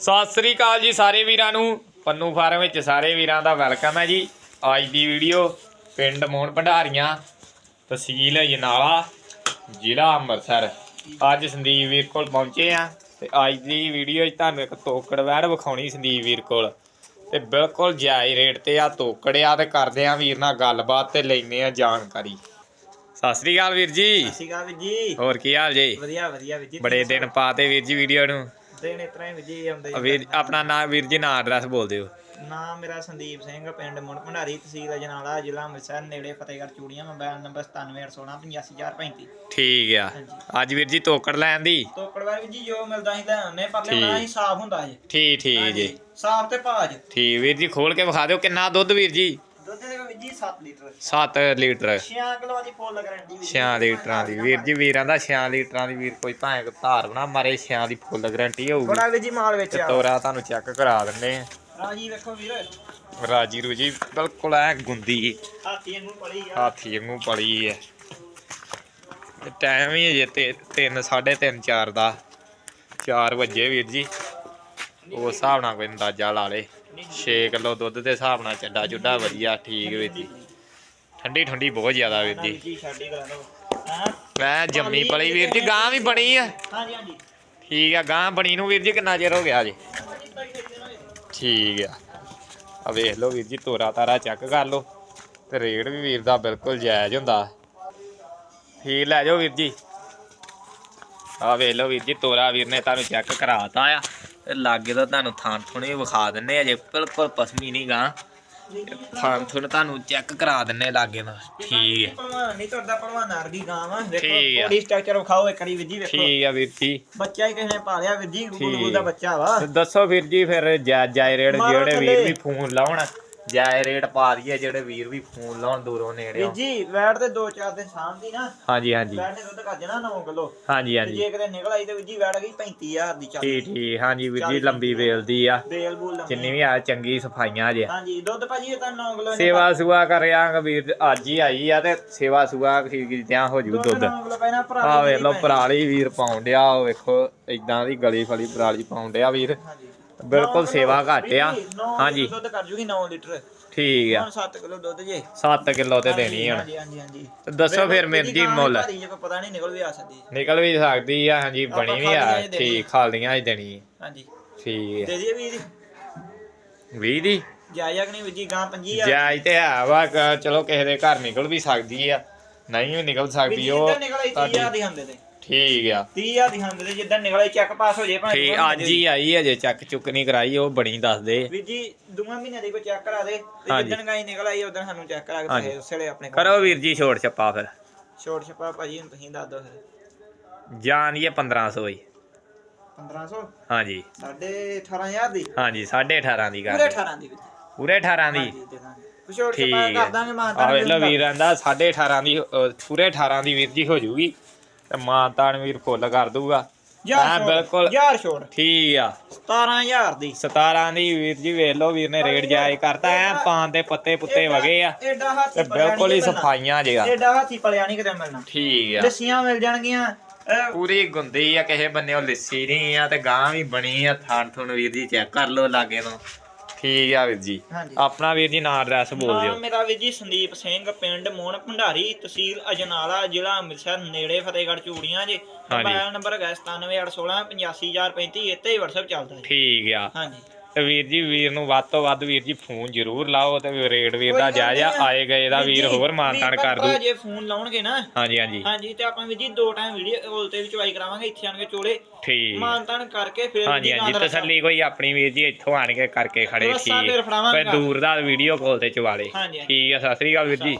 ਸਤਿ ਸ੍ਰੀ ਅਕਾਲ ਜੀ ਸਾਰੇ ਵੀਰਾਂ ਨੂੰ। ਪੰਨੂ ਫਾਰਮ ਵਿੱਚ ਸਾਰੇ ਵੀਰਾਂ ਦਾ ਵੈਲਕਮ ਹੈ ਜੀ। ਅੱਜ ਦੀ ਵੀਡੀਓ ਪਿੰਡ ਮੋਹਨ ਭੰਡਾਰੀਆਂ ਤਹਿਸੀਲ ਅਜਨਾਲਾ ਜ਼ਿਲ੍ਹਾ ਅੰਮ੍ਰਿਤਸਰ। ਅੱਜ ਸੰਦੀਪ ਵੀਰ ਕੋਲ ਪਹੁੰਚੇ ਆ ਤੇ ਅੱਜ ਦੀ ਵੀਡੀਓ 'ਚ ਤੁਹਾਨੂੰ ਇੱਕ ਤੋਕੜ ਵੈੜ ਵਿਖਾਉਣੀ ਸੰਦੀਪ ਵੀਰ ਕੋਲ। ਤੇ ਬਿਲਕੁਲ ਜਾਇਜ਼ ਰੇਟ ਤੇ ਆ ਤੋਕੜ ਆ ਤੇ ਕਰਦੇ ਆ ਵੀਰ ਨਾਲ ਗੱਲਬਾਤ ਤੇ ਲੈਨੇ ਆ ਜਾਣਕਾਰੀ। ਸਤਿ ਸ੍ਰੀ ਅਕਾਲ ਵੀਰ ਜੀ। ਸਤਿ ਸ਼੍ਰੀ ਅਕਾਲ ਵੀਰ ਜੀ। ਹੋਰ ਕੀ ਹਾਲ ਜੀ? ਵਧੀਆ ਵਧੀਆ ਵੀਰ ਜੀ। ਬੜੇ ਦਿਨ ਪਾਤੇ ਵੀਰ ਜੀ ਵੀਡੀਓ ਨੂੰ। ਦਿਨ ਤਰ੍ਹਾਂ ਹੀ ਵੀਰ ਜੀ ਆਉਂਦੇ ਵੀਰ ਆਪਣਾ ਨਾਮ ਵੀਰ ਜੀ ਨਾਂ ਐਡਰੈਸ ਬੋਲ ਦਿਓ। ਨਾਮ ਮੇਰਾ ਸੰਦੀਪ ਸਿੰਘ ਪਿੰਡ ਮੁੰਡ ਭੰਡਾਰੀ ਤਹਿਸੀਲ ਅਜਨਾਲਾ ਜ਼ਿਲ੍ਹਾ ਅੰਮ੍ਰਿਤਸਰ ਨੇੜੇ ਫਤਿਹਗੜ੍ਹ ਚੂੜੀਆਂ ਮੋਬਾਈਲ ਨੰਬਰ 9781685835 ਠੀਕ ਆ। ਅੱਜ ਵੀਰ ਜੀ ਤੋਕੜ ਲੈਣ ਦੀ? ਤੋਕੜਵਾਰ ਵੀਰ ਜੀ ਜੋ ਮਿਲਦਾ ਸੀ ਲੈ ਆਉਂਦੇ ਪਰ। ਲੈਣਾ ਹੀ ਸਾਫ਼ ਹੁੰਦਾ ਜੀ। ਠੀਕ ਠੀਕ ਜੀ। ਸਾਫ਼ ਤੇ ਭਾਜ ਠੀਕ ਵੀਰ ਜੀ ਖੋਲ ਕੇ ਵਿਖਾ ਦਿਓ ਕਿੰਨਾ ਦੁੱਧ ਜੀ ਵੀਰ ਜੀ? 7 ਲੀਟਰ। 7 ਲੀਟਰ। 6 ਕਿਲੋ ਦੀ ਫੁੱਲ ਗਾਰੰਟੀ ਵੀਰ 6 ਲੀਟਰਾਂ ਦੀ। ਵੀਰ ਜੀ ਵੀਰਾਂ ਦਾ 6 ਲੀਟਰਾਂ ਦੀ ਵੀਰ ਕੋਈ ਭਾਵੇਂ ਧਾਰ ਬਣਾ ਮਾਰੇ 6 ਦੀ ਫੁੱਲ ਗਾਰੰਟੀ ਹੋਊਗੀ। ਬੜਾ ਵੀਰ ਜੀ ਮਾਲ ਵਿੱਚ ਆ। ਤੋਰਾ ਤੁਹਾਨੂੰ ਚੈੱਕ ਕਰਾ ਦਿੰਦੇ ਆ। ਰਾਜੀ ਵੇਖੋ ਵੀਰ। ਰਾਜੀ ਰੂਜੀ ਬਿਲਕੁਲ ਐ ਗੁੰਦੀ। ਹਾਥੀ ਨੂੰ ਪੜੀ ਆ। ਹਾਥੀ ਵਾਂਗੂ ਪੜੀ ਤੇ ਟਾਈਮ ਹੀ ਅਜੇ ਤੇ 3 3:30 4 ਦਾ। 4 ਵਜੇ ਵੀਰ ਜੀ। ਉਸ ਹਿਸਾਬ ਨਾਲ ਕੋਈ ਅੰਦਾਜ਼ਾ ਲਾ ਲੇ। 6 ਕਿਲੋ ਦੁੱਧ ਦੇ ਹਿਸਾਬ ਨਾਲ ਚੱਡਾ ਚੁੱਡਾ ਵਧੀਆ, ਠੀਕ ਵੀਰ ਜੀ ਠੰਡੀ ਠੰਡੀ ਬਹੁਤ ਜ਼ਿਆਦਾ ਵੀਰ ਜੀ ਮੈਂ ਜੰਮੀ ਪਲੀ ਵੀਰ ਜੀ, ਗਾਂ ਵੀ ਬਣੀ ਆ। ਹਾਂਜੀ ਹਾਂਜੀ ਠੀਕ ਆ, ਗਾਂ ਬਣੀ ਨੂੰ ਵੀਰ ਜੀ ਕਿੰਨਾ ਚਿਰ ਹੋ ਗਿਆ ਜੀ? ਠੀਕ ਆ। ਆ ਵੇਖ ਲਓ ਵੀਰ ਜੀ, ਤੋਰਾ ਤਾਰਾ ਚੈੱਕ ਕਰ ਲਓ। ਤੇ ਰੇਟ ਵੀ ਵੀਰ ਦਾ ਬਿਲਕੁਲ ਜਾਇਜ਼ ਹੁੰਦਾ। ਠੀਕ ਲੈ ਜਾਓ ਵੀਰ ਜੀ। ਆ ਵੇਖ ਲਓ ਵੀਰ ਜੀ, ਤੋਰਾ ਵੀਰ ਨੇ ਤੁਹਾਨੂੰ ਚੈੱਕ ਕਰਾਤਾ ਆ। ਲਾਗੇ ਤਾਂ ਤੁਹਾਨੂੰ ਥਾਂ ਥੁਣੇ ਵਿਖਾ ਦਿੰਨੇ ਆ ਜੇ ਬਿਲਕੁਲ ਪਸਮੀ ਨਹੀਂ ਗਾਂ। ਥਾਂ ਥੁਣ ਤੁਹਾਨੂੰ ਚੈੱਕ ਕਰਾ ਦਿੰਨੇ ਲਾਗੇ ਨਾਲ ਠੀਕ ਹੈ। ਨਹੀਂ ਤੁਰਦਾ ਭਲਵਾਨ ਵਰਗੀ ਗਾਂ ਵਾ। ਵੇਖੋ ਠੀਕ ਆ। ਬੋਡੀ ਸਟਰਕਚਰ ਵਿਖਾਓ ਇੱਕ ਵਾਰੀ ਵੀਰ ਜੀ ਵੇਖੋ। ਠੀਕ ਆ ਵੀਰ ਜੀ। ਬੱਚਾ ਹੀ ਕਿਸੇ ਨੇ ਪਾਲਿਆ ਵੀਰ ਜੀ। ਗੁਰੂ ਦਾ ਬੱਚਾ ਵਾ। ਤੇ ਦੱਸੋ ਵੀਰ ਜੀ ਫਿਰ ਜਾਇਜ਼ ਜਾਇਜ਼ ਰੇਟ ਮਾਰੋ ਜਿਹੜੇ ਵੀਰ ਥੱਲੇ। ਵੀ ਫੋਨ ਲਾਉਣ। ਜਾਇਜ਼ ਰੇਟ ਪਾ ਦਈਏ ਜਿਹੜੇ ਵੀਰ ਵੀ ਫੋਨ ਲਾਉਣ ਦੂਰੋਂ ਵੀਰ ਨੇੜਿਓਂ ਜੀ ਵੈਟ ਤੇ 2-4 ਦਿਨ ਸ਼ਾਮ ਦੀ ਨਾ। ਹਾਂਜੀ ਹਾਂਜੀ। ਵੈਟ ਨੇ ਦੁੱਧ ਕੱਜ ਨਾ 9 ਕਿਲੋ। ਹਾਂਜੀ ਹਾਂਜੀ। ਜੇ ਕਿਤੇ ਨਿਕਲ ਆਈ ਤੇ ਵੀਰ ਜੀ ਵੈਟ ਗਈ 35000 ਦੀ ਚੱਲ। ਠੀਕ ਠੀਕ। ਹਾਂਜੀ ਵੀਰ ਜੀ ਲੰਬੀ ਵੇਲਦੀ ਆ। ਬੇਲ ਬੂਲ ਲੰਮੀ। ਜਿੰਨੀ ਵੀ ਆ ਚੰਗੀ ਸਫਾਈਆਂ ਜੇ। ਹਾਂਜੀ ਦੁੱਧ ਭਾਜੀ ਇਹ ਤਾਂ 9 ਕਿਲੋ ਸੇਵਾ ਸੁਆ ਕਰਿਆ ਵੀਰ ਅੱਜ ਹੀ ਆਈ ਆ ਤੇ ਸੇਵਾ ਸੁਆ ਕੀਤਿਆਂ ਹੋ ਜੂ ਦੁੱਧ 9 ਕਿਲੋ ਪੈਣਾ ਭਰਾ ਆ ਦੀ ਵੇਖ ਲਓ। ਪਰਾਲੀ ਵੀਰ ਪਾਉਣ ਡਿਆ ਵੇਖੋ ਇਦਾਂ ਦੀ ਗਲੀ ਫਲੀ ਪਰਾਲੀ ਪਾਉਣ ਡਿਆ ਵੀਰ। ਹਾਂਜੀ। ਬਿਲਕੁਲ ਨੌਂ ਸੇਵਾ ਘੱਟ ਆ। ਨੌਂ ਹਾਂਜੀ। ਦੁੱਧ ਕਰ ਜੂਗੀ 9 ਲੀਟਰ। ਠੀਕ ਆ। ਹੁਣ 7 ਕਿਲੋ ਦੁੱਧ ਜੇ। 7 ਕਿਲੋ ਤੇ ਦੇਣੀ ਹੁਣ। ਹਾਂਜੀ ਹਾਂਜੀ ਹਾਂਜੀ। ਤੇ ਦੱਸੋ ਫਿਰ ਮੇਰ ਜੀ ਮੁੱਲ? ਭਾਰੀ ਜੇ ਕੋਈ ਪਤਾ ਨਹੀਂ ਨਿਕਲ ਵੀ ਆ ਸਕਦੀ ਨਿਕਲ ਵੀ ਸਕਦੀ ਆ ਹਾਂਜੀ ਬਣੀ ਵੀ ਆ। ਠੀਕ ਖਾਲੀਆਂ ਹੀ ਦੇਣੀ ਆ। ਹਾਂਜੀ। ਠੀਕ ਦੇ ਦਈਏ ਵੀਰ 20 ਦੀ? ਜਾਇਆ ਕਿ ਨਹੀਂ ਵੀਰ ਜੀ? ਗਾਂ 25000 ਜਾਇਜ਼ ਤੇ ਹੈ ਵਾ ਚਲੋ ਕਿਸੇ ਦੇ ਘਰ ਨਿਕਲ ਵੀ ਸਕਦੀ ਆ। ਨਹੀਂ ਵੀ ਨਿਕਲ ਸਕਦੀ ਉਹ ਜਿੱਦਾਂ ਨਿਕਲੇ 30000 ਤੁਹਾਡੀ ਦੀ ਹੰਦੇ ਤੇ ਠੀਕ ਆ। 30000 ਦੀ ਹੰਦੇ ਤੇ ਜਿੱਦਾਂ ਨਿਕਲੇ ਚੈੱਕ ਪਾਸ ਹੋ ਜੇ ਭਾਵੇਂ ਠੀਕ ਦੋਵਾਂ ਅੱਜ ਮਹੀਨੇ ਹੀ ਆਈ ਚੱਕ ਚੁੱਕ ਨਹੀਂ ਕਰਾਈ ਉਹ ਬਣੀ ਦੱਸ ਦੇ। ਦੀ। ਵੀਰ ਜੀ ਦੋਵਾਂ ਮਹੀਨਿਆਂ ਦੀ ਕੋਈ ਚੈੱਕ ਕਰਾ ਦੇ ਤੇ ਹਾਂਜੀ। ਜਿੱਦਣ ਗਾਈ ਨਿਕਲ ਆਈ ਉਦੋਂ ਸਾਨੂੰ ਚੈੱਕ ਕਰਾ ਕੇ ਹਾਂਜੀ। ਪੈਸੇ ਉਸੇ ਵੇਲੇ ਆਪਣੇ ਕਰੋ ਵੀਰ ਜੀ ਛੋੜ ਛੱਪਾ ਫਿਰ। ਛੋਟ ਛਪਾ ਭਾਜੀ ਹੁਣ ਤੁਸੀਂ ਦੱਸ ਦਿਓ ਫਿਰ। ਜਾਣੀਏ 1500 ਹੀ 1500 ਹਾਂਜੀ। ਸਾਢੇ 18000 ਦੀ? ਹਾਂਜੀ 18.5 ਦੀ ਪੂਰੇ ਕਰ 18 ਦੀ ਜੀ ਪੂਰੇ 18 ਦੀ। ਹਾਂਜੀ ਦੇ ਦਾਂਗੇ। ਛੋਟ ਠੀਕ ਛਪਾ ਕਰ ਦਾਂਗੇ ਮਾਂ ਆ ਵੇਖ ਲਓ ਵੀਰ ਆਂਦਾ 18.5 ਦੀ ਅ, ਪੂਰੇ 18 ਦੀ ਵੀਰ ਜੀ ਹੋ ਜੂਗੀ। ਤੇ ਮਾਨਤਾਨ ਵੀਰ ਫੁੱਲ ਕਰ ਦੂਗਾ ਹਾਂ, ਬਿਲਕੁਲ। ਯਾਰ ਛੋਟ ਠੀਕ ਆ। 17000 ਦੀ। 17 ਦੀ ਵੀਰ ਜੀ ਵੇਖ ਲਓ ਵੀਰ ਨੇ ਰੇਟ ਜਾਇਜ਼ ਕਰਤਾ ਐ ਪਾਨ ਦੇ ਪੱਤੇ ਪੁੱਤੇ ਵਗੇ ਆ। ਐਡਾ ਹਾਥੀ ਤੇ ਬਿਲਕੁਲ ਹੀ ਸਫਾਈਆਂ ਜਿਹਾ ਐਡਾ ਹਾਥੀ ਪਲਿਆ ਨਹੀਂ ਕਿਤੇ ਮਿਲਣਾ। ਠੀਕ ਆ। ਲੱਸੀਆਂ ਮਿਲ ਜਾਣਗੀਆਂ। ਪੂਰੀ ਗੁੰਦੀ ਆ ਕਿਸੇ ਬੰਨਿਓ ਲਿੱਸੀ ਨਹੀਂ ਆ ਤੇ ਗਾਂ ਵੀ ਬਣੀ ਆ। ਥਾਣ ਥੁਣ ਵੀਰ ਜੀ ਚੈੱਕ ਕਰ ਲਓ ਲਾਗੇ ਤੋਂ। ਠੀਕ ਆ ਵੀਰ ਜੀ। ਹਾਂਜੀ। ਆਪਣਾ ਵੀਰ ਜੀ ਨਾਂ ਐਡਰੈਸ ਬੋਲ ਨਾਮ ਦਿਓ। ਮੇਰਾ ਵੀਰ ਜੀ ਸੰਦੀਪ ਸਿੰਘ ਪਿੰਡ ਮੋਹਨ ਭੰਡਾਰੀ ਤਹਿਸੀਲ ਅਜਨਾਲਾ ਜ਼ਿਲ੍ਹਾ ਅੰਮ੍ਰਿਤਸਰ ਨੇੜੇ ਫਤਿਹਗੜ੍ਹ ਚੂੜੀਆਂ ਜੀ। ਮੋਬਾਈਲ ਨੰਬਰ ਹੈਗਾ 97816 85035 ਇੱਥੇ ਹੀ WhatsApp ਚੱਲਦਾ ਜੀ। ਠੀਕ ਆ। ਹਾਂਜੀ। ਤੇ ਵੀਰ ਜੀ ਵੀਰ ਨੂੰ ਵੱਧ ਤੋਂ ਵੱਧ ਵੀਰ ਜੀ ਫੋਨ ਜ਼ਰੂਰ ਲਾਓ ਤੇ ਰੇਟ ਵੀਰ ਕੋਈ ਦਾ ਗੱਲ ਨਹੀਂ ਆ। ਆਏ ਗਏ ਦਾ ਵੀਰ ਹੋਰ ਮਾਨਤਾਨ ਕਰ ਦੂ। ਜੇ ਫੋਨ ਲਾਉਣਗੇ ਨਾ। ਹਾਂਜੀ ਹਾਂਜੀ। ਹਾਂਜੀ ਤੇ ਆਪਾਂ ਵੀਰ ਜੀ ਦੋ ਟਾਈਮ ਵੀਡੀਓ ਕਾਲ ਤੇ ਵੀ ਚਵਾਈ ਕਰਾਵਾਂਗੇ ਇੱਥੇ ਆਣ ਕੇ ਚੋਲੇ। ਠੀਕ। ਮਾਨਤਾਨ ਕਰਕੇ ਫਿਰ ਹਾਂਜੀ ਹਾਂਜੀ ਤਸੱਲੀ ਕੋਈ ਆਪਣੀ ਵੀਰ ਜੀ ਇੱਥੋਂ ਆਣ ਕੇ ਕਰਕੇ ਖੜੇ ਰੱਸਾ ਠੀਕ। ਫਿਰ ਫੜਾਵਾਂਗੇ ਕੋਈ ਦੂਰ ਦਾ ਵੀਡੀਓ ਕਾਲ ਤੇ ਚਵਾਲੇ ਹਾਂਜੀ, ਹਾਂਜੀ। ਠੀਕ ਆ ਸਤਿ ਸ੍ਰੀ ਅਕਾਲ ਵੀਰ ਜੀ।